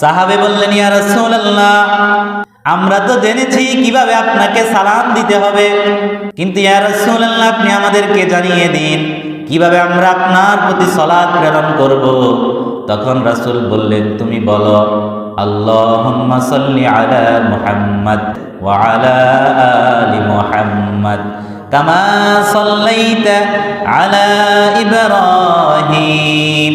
সাহাবে বললেন, ইয়া রাসূলুল্লাহ, আমরা তো জেনেছি কীভাবে আপনাকে সালাম দিতে হবে। কিন্তু ইয়া রাসূলুল্লাহ, আপনি আমাদেরকে জানিয়ে দিন, কীভাবে আমরা আপনার প্রতি সালাত প্রেরণ করব। তখন রাসূল বললেন, তুমি বলো, আল্লাহুম্মা সাল্লি আলা মুহাম্মদ ওয়া আলা আলি মুহাম্মদ কামা সাল্লাইতা আলা ইব্রাহিম।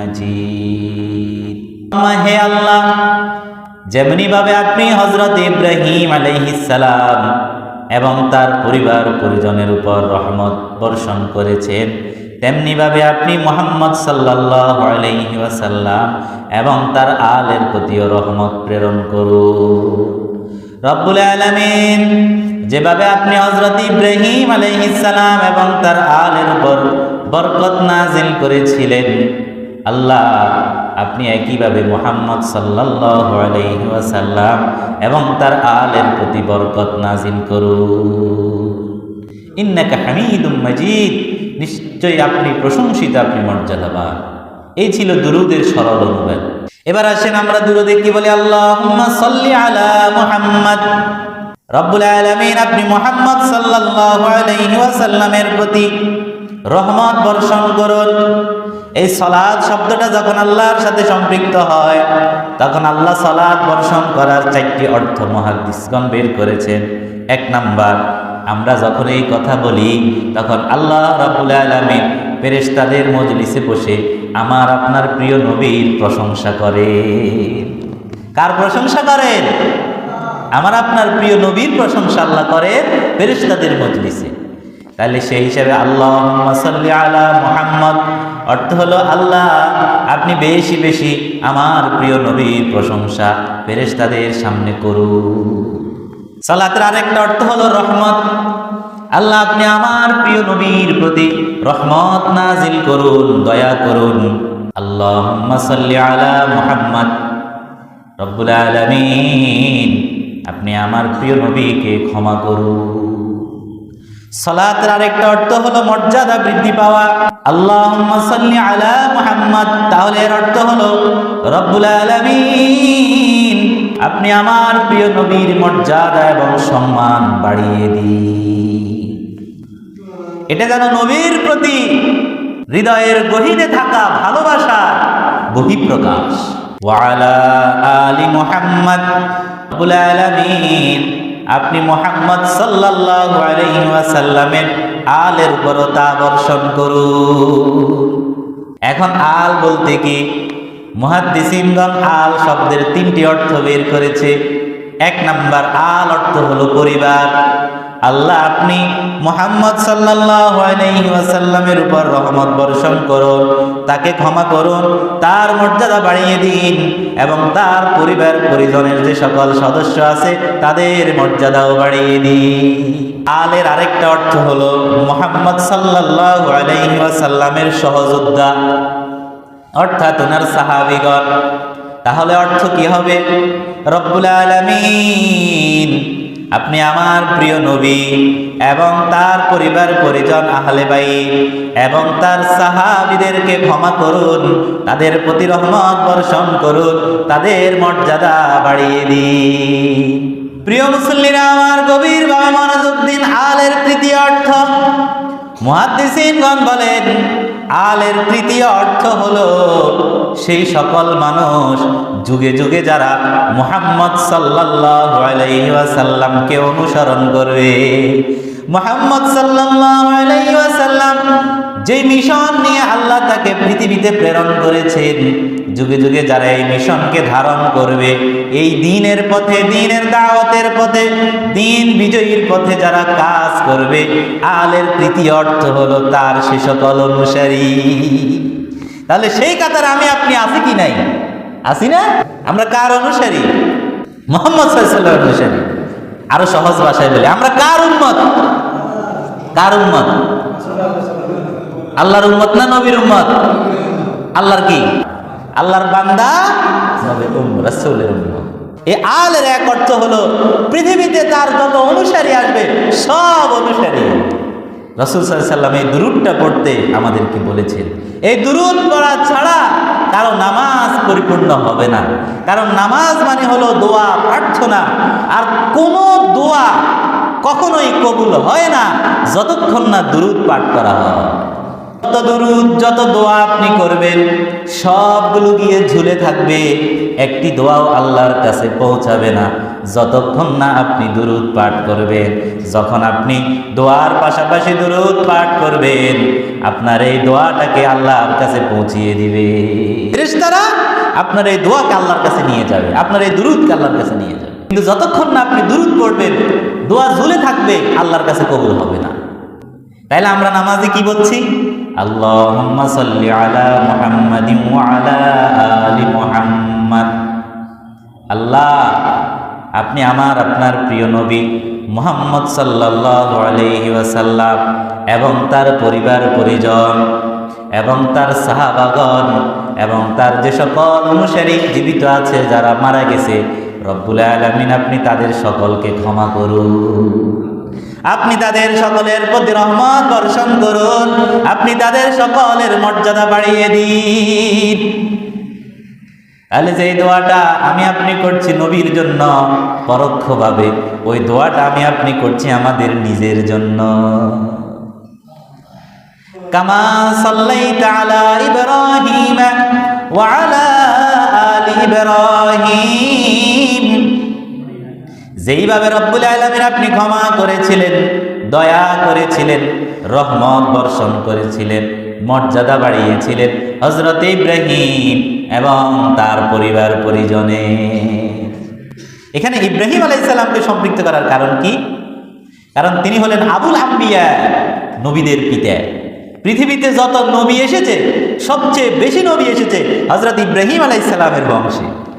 মাজিদ। হে আল্লাহ যেমনিভাবে আপনি হজরত ইব্রাহিম সালাম এবং তার পরিবার পরিজনের উপর রহমত বর্ষণ করেছেন তেমনিভাবে আপনি মোহাম্মদ সাল্লাহ আলহি ওয়াসাল্লাম এবং তার আলের প্রতিও রহমত প্রেরণ করুন। রব্বুল আলমিন, যেভাবে আপনি হজরত ইব্রাহিম আলহিসাম এবং তার আলের উপর বরকত নাজিল করেছিলেন আল্লাহ, আপনি একইভাবে মোহাম্মদ ওয়াসাল্লাম এবং তার আলের প্রতি বরকত নাজিল করুন। ইন্নাকা হামিদুম মাজিদ। নিশ্চয়ই আপনি প্রশংসিত, আপনি মর্যাদাবান। এই ছিল দুরুদের সরল অনুবাদ। এবার আসেন আমরা দুরুদে কি বলি? সাল্লি আলা মুহাম্মদ। রব্বুল আলামিন, আপনি মুহাম্মদ সাল্লাল্লাহু আলাইহি ওয়াসাল্লামের প্রতি রহমত বর্ষণ করুন। এই সলাদ শব্দটা যখন আল্লাহর সাথে সম্পৃক্ত হয়, তখন আল্লাহ সলাদ বর্ষণ করার চারটি অর্থ মহাদিসগণ বের করেছেন। এক নাম্বার, আমরা যখন এই কথা বলি, তখন আল্লাহ রাবুল আলমিন ফেরেশতাদের মজলিসে বসে আমার আপনার প্রিয় নবীর প্রশংসা করে কার প্রশংসা করেন? আমার আপনার প্রিয় নবীর প্রশংসা আল্লাহ করেন ফেরেশতাদের মজলিসে। তাহলে সেই হিসাবে আল্লাহ আলা মোহাম্মদ। অর্থ হলো, আল্লাহ, আপনি বেশি বেশি আমার প্রিয় নবীর প্রশংসা ফেরেশতাদের সামনে করুন। সালাতের আরেকটা অর্থ হলো রহমত। আল্লাহ, আপনি আমার প্রিয় নবীর প্রতি রহমত নাজিল করুন, দয়া করুন। আল্লাহ আলা মুহাম্মদ। রব্বুল আলামিন, আপনি আমার প্রিয় নবীকে ক্ষমা করুন। সালাতের আরেকটা অর্থ হলো মর্যাদা বৃদ্ধি পাওয়া। আল্লাহুম্মা সাল্লি আলা মুহাম্মদ। তাহলে এর অর্থ হলো, রব্বুল আলামিন, আপনি আমার প্রিয় নবীর মর্যাদা এবং সম্মান বাড়িয়ে দিন। এটা যেন নবীর প্রতি হৃদয়ের গহীনে থাকা ভালোবাসা বহিঃপ্রকাশ। ওয়ালা আলি মুহাম্মদ, রব্বুল আলামিন আপনি মোহাম্মদ সাল্লাল্লাহু আলাইহি ওয়াসাল্লামের আলের উপর তা বর্ষণ করুন। এখন আল বলতে কি? মুহাদ্দিসিনগণ আল শব্দের তিনটি অর্থ বের করেছে। এক নাম্বার, আল অর্থ হলো পরিবার। আল্লাহ আপনি মোহাম্মদ ওয়াসাল্লামের উপর রহমত বর্ষণ করুন, তাকে ক্ষমা করুন, তার মর্যাদা বাড়িয়ে দিন এবং তার পরিবার, পরিজনের যে সকল সদস্য আছে তাদের মর্যাদাও বাড়িয়ে দিন। আলের আরেকটা অর্থ হলো মোহাম্মদ সাল্লাল্লাহু আলাইহি ওয়াসাল্লামের সহযোদ্ধা। অর্থাৎ ওনার সাহাবিগণ। তাহলে অর্থ কি হবে? রব্বুল আলামিন। আপনি আমার প্রিয় নবী এবং তার পরিবার পরিজন আহলে বাই এবং তার সাহাবিদেরকে ক্ষমা করুন, তাদের প্রতি রহমত বর্ষণ করুন, তাদের মর্যাদা বাড়িয়ে দিন। প্রিয় মুসল্লিরা, আমার গভীর ভাবে মনোযোগ দিন, আলের তৃতীয় অর্থ। মুহাদ্দিসিনগণ বলেন, আলের তৃতীয় অর্থ হলো সেই সকল মানুষ, যুগে যুগে যারা মুহাম্মদ আলাইহি অনুসরণ করবে। মুহাম্মদ আলাইহি যে মিশন নিয়ে আল্লাহ তাকে পৃথিবীতে প্রেরণ করেছেন, যুগে যুগে যারা এই মিশনকে ধারণ করবে, এই দিনের পথে, দিনের দাওয়াতের পথে, দিন বিজয়ীর পথে যারা কাজ করবে, আলের তৃতীয় অর্থ হলো তার সে সকল অনুসারী। তাহলে সেই কাতার আমি আপনি আছি কি নাই? আছি না? আমরা কার অনুসারী? মোহাম্মদ সাল্লাল্লাহু অনুসারী। আরও সহজ ভাষায় বলি, আমরা কার উম্মত? কার উম্মত? আল্লাহর উম্মত না নবীর উম্মত? আল্লাহর কি? আল্লাহর বান্দা রাসূলের এই আলের এক অর্থ হলো, পৃথিবীতে তার যত অনুসারী আসবে, সব অনুসারী। রসুল সাল্লাম এই দুরুদটা পড়তে আমাদেরকে বলেছেন। এই দুরুদ পড়া ছাড়া কারও নামাজ পরিপূর্ণ হবে না। কারণ নামাজ মানে হলো দোয়া, প্রার্থনা। আর কোনো দোয়া কখনোই কবুল হয় না যতক্ষণ না দুরুদ পাঠ করা হয়। যত দুরুদ, যত দোয়া আপনি করবেন, সবগুলো গিয়ে ঝুলে থাকবে, একটি দোয়াও আল্লাহর কাছে পৌঁছাবে না। যতক্ষণ না আপনি দুরুদ পাঠ করবেন, যখন আপনি দোয়ার পাশাপাশি দুরুদ পাঠ করবেন, আপনার এই দোয়াটাকে আল্লাহর কাছে পৌঁছিয়ে দিবে। আপনার এই দোয়াকে আল্লাহর কাছে নিয়ে যাবে, আপনার এই দুরুদকে আল্লাহর কাছে নিয়ে যাবে। কিন্তু যতক্ষণ না আপনি দুরুদ পড়বেন, দোয়া ঝুলে থাকবে, আল্লাহর কাছে কবুল হবে না। তাইলে আমরা নামাজে কি বলছি? আল্লাহুম্মা আলা আল্লাহ আপনি আমার, আপনার প্রিয় নবী মুহাম্মদ আলাইহি ওয়াসাল্লাম এবং তার পরিবার পরিজন এবং তার সাহাবাগন এবং তার যে সকল অনুসারী জীবিত আছে যারা মারা গেছে, রব্বুল আলামিন আপনি তাদের সকলকে ক্ষমা করুন। আপনি তাদের সকলের প্রতি রহমত বর্ষণ করুন। আপনি তাদের সকলের মর্যাদা বাড়িয়ে দিন। তাহলে যে দোয়াটা আমি আপনি করছি নবীর জন্য, পরোক্ষভাবে, ওই দোয়াটা আমি আপনি করছি আমাদের নিজের জন্য। কামা সাল্লাইতা আলা ইব্রাহিম ওয়া আলা আলি ইব্রাহিম। যেইভাবে রব্বুল আলমীর আপনি ক্ষমা করেছিলেন, দয়া করেছিলেন, রহমত বর্ষণ করেছিলেন। মর্যাদা বাড়িয়েছিলেন হজরত ইব্রাহিম এবং তার পরিবার পরিজনে। এখানে ইব্রাহিম আলাইসাল্লামকে সম্পৃক্ত করার কারণ কি? কারণ তিনি হলেন আবুল আম্বিয়া, নবীদের পিতা। পৃথিবীতে যত নবী এসেছে, সবচেয়ে বেশি নবী এসেছে হজরত ইব্রাহিম আলাইসাল্লামের বংশে।